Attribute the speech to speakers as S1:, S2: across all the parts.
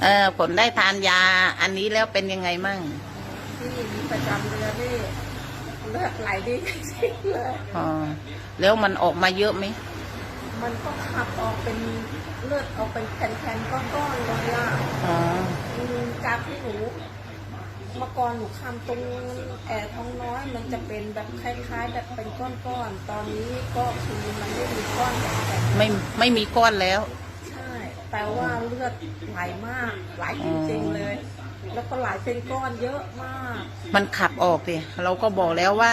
S1: เออผลได้ทานยาอันนี้แล้วเป็นยังไงมั่ง
S2: ที่มีประจำเดือนนี่เลือดไหลดีจริงๆเลย
S1: อ๋อแล้วมันออกมาเยอะไหม
S2: มันก็ขับออกเป็นเลือดออกเป็นแผ่นๆก้อนๆเลยอะ
S1: อ๋อ
S2: อืมจากที่หนูเมื่อก่อนหนูคำตรงแอร์ท้องน้อย มันจะเป็นแบบคล้ายๆ แบบเป็นก้อนๆตอนนี้ก็คือมันไม่มีก้อนแบบแบบ
S1: ไม่ไม่มีก้อนแล้ว
S2: ใช่แต่ว่าเลือดไหลมาก ไหลจริงๆเลย แล้วก็ไหลเป็นก้อนเยอะมาก
S1: มันขับออกสิเราก็บอกแล้วว่า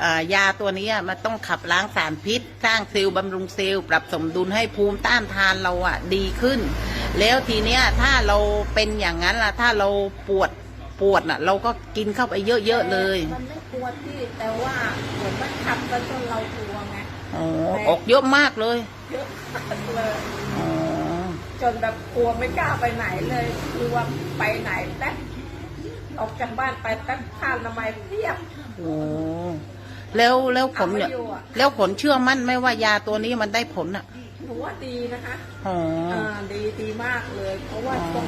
S1: เอ่อยาตัวนี้มันต้องขับล้างสารพิษ สร้างเซลล์บำรุงเซลล์ปรับสมดุลให้ภูมิต้านทานเราอะดีขึ้น แล้วทีเนี้ยถ้าเราเป็นอย่างนั้นล่ะ ถ้าเราปวดปวดน่ะ เราก็กินเข้าไปเยอะๆเลย
S2: มันไม่ปวดที่แต่ว่าเหมือนมันขับกันจนเรากลัวไง
S1: อ๋อออกเยอะมากเลย
S2: เยอะมากเลย
S1: อ๋อ
S2: จนแบบกลัวไม่กล้าไปไหนเลยคือว่าไปไหนแป๊บออกจากบ้านไปแป๊บข้ามทำไมยเพียบ
S1: โอ้แล้วแล้วผลเนี่ย
S2: เอาไม่อยู่อะ
S1: แล้วผลเชื่อมั่นไหมว่ายาตัวนี้มันได้ผลอะ
S2: หนูว่าดีนะคะ
S1: อ๋อ
S2: อ่าดีดีมากเลย เพราะว่าช่วง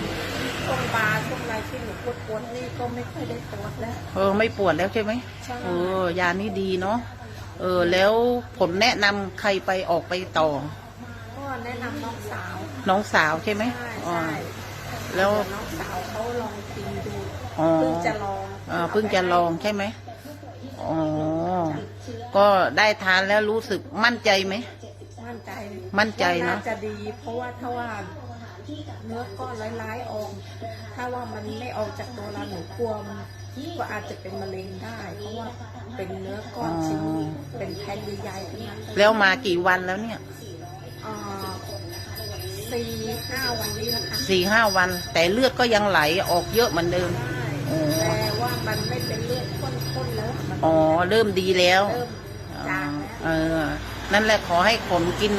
S2: ช่วงบาร์ช่วงอะไรที่หนูปวดปวดๆนี่ก็ไม่ค่อยได้ปวดแล้ว
S1: เออไม่ปวดแล้วใช่ไหม
S2: ใช่
S1: เออยานี้ดีเนาะเออแล้วผลแนะนำใครไปออกไปต่อ
S2: ก็แนะนำน้องสาว
S1: น้องสาวใช่ไหม
S2: ใช่
S1: อ๋อ
S2: ใช่
S1: แล้ว
S2: เดี๋ยน้องสาวเขาลองกินดู
S1: อ๋อ
S2: เพิ่งจะลอง
S1: อ่าเพิ่งจะลองใช่ไหมอ๋อ ก็ได้ทานแล้วรู้สึกมั่นใจไหม
S2: มั่นใจ
S1: มั่นใจเนอะ
S2: ว่าจะดี เพราะว่าถ้าว่าเนื้อก้อนร้ายๆออกถ้าว่ามันไม่ออกจากตัวเราหนูกลัวมันก็อาจจะเป็นมะเร็งได้ เพราะว่าเป็นเนื้อก้อนชิ้นเป็นแผ่นใหญ่ๆทั้งนั้นเลย
S1: แล้วมากี่วันแล้วเนี่ย
S2: อ่า สี่ห้าวันนี้นะคะ
S1: สี่ห้าวัน แต่เลือดก็ยังไหลออกเยอะเหมือนเดิม
S2: ใช่แต่ว่ามันไม่เป็นเลือดข้นๆแล้วมัน
S1: อ๋อ เริ่มดีแล้ว
S2: เริ่มจางแล้ว
S1: เออ นั่นแหละขอให้ขนกิน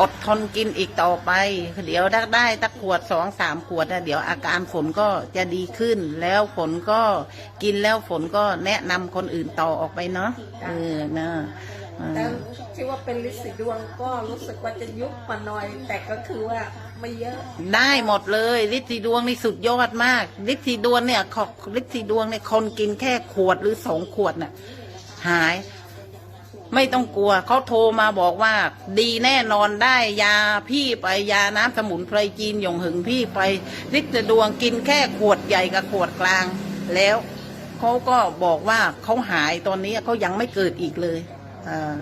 S1: อดทนกินอีกต่อไป เดี๋ยวถ้าได้ตักขวดสองสามขวดนะเดี๋ยวอาการฝนก็จะดีขึ้น แล้วฝนก็กินแล้วฝนก็แนะนำคนอื่นต่อออกไปเนาะ เออนะเอ
S2: แต่
S1: อ
S2: ที่ว่าเป็นลิสีดวงก็รู้สึกว่าจะยุบมาหน่อย แต่ก็คือว่าไม่เยอะ
S1: ได้หมดเลยฤทธิ์สีดวงนี่สุดยอดมากฤทธิ์สีดวงเนี่ยขอฤทธิ์สีดวงเนี่ยคนกินแค่ขวดหรือสองขวดน่ะ หาย ไม่ต้องกลัวเขาโทรมาบอกว่า ดีแน่นอนได้ยาพี่ไปยาน้ำสมุนไพรจีนหยงหึงพี่ไปฤทธิ์สีดวงกินแค่ขวดใหญ่กับขวดกลางแล้วเขาก็บอกว่าเขาหายตอนนี้เขายังไม่เกิดอีกเลย อ่า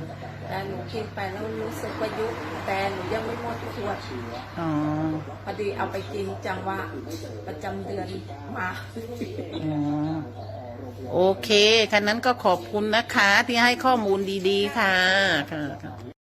S2: แต่หนูกินไปแล้วรู้สึกว่ายุบแต่หนูยังไม่หมดขวด
S1: อ๋อ
S2: พอดีเอาไปกินจังหวะประจำเดือนมา
S1: อ๋อโอเคคันนั้นก็ขอบคุณนะคะ ที่ให้ข้อมูลดีๆค่ะค่ะ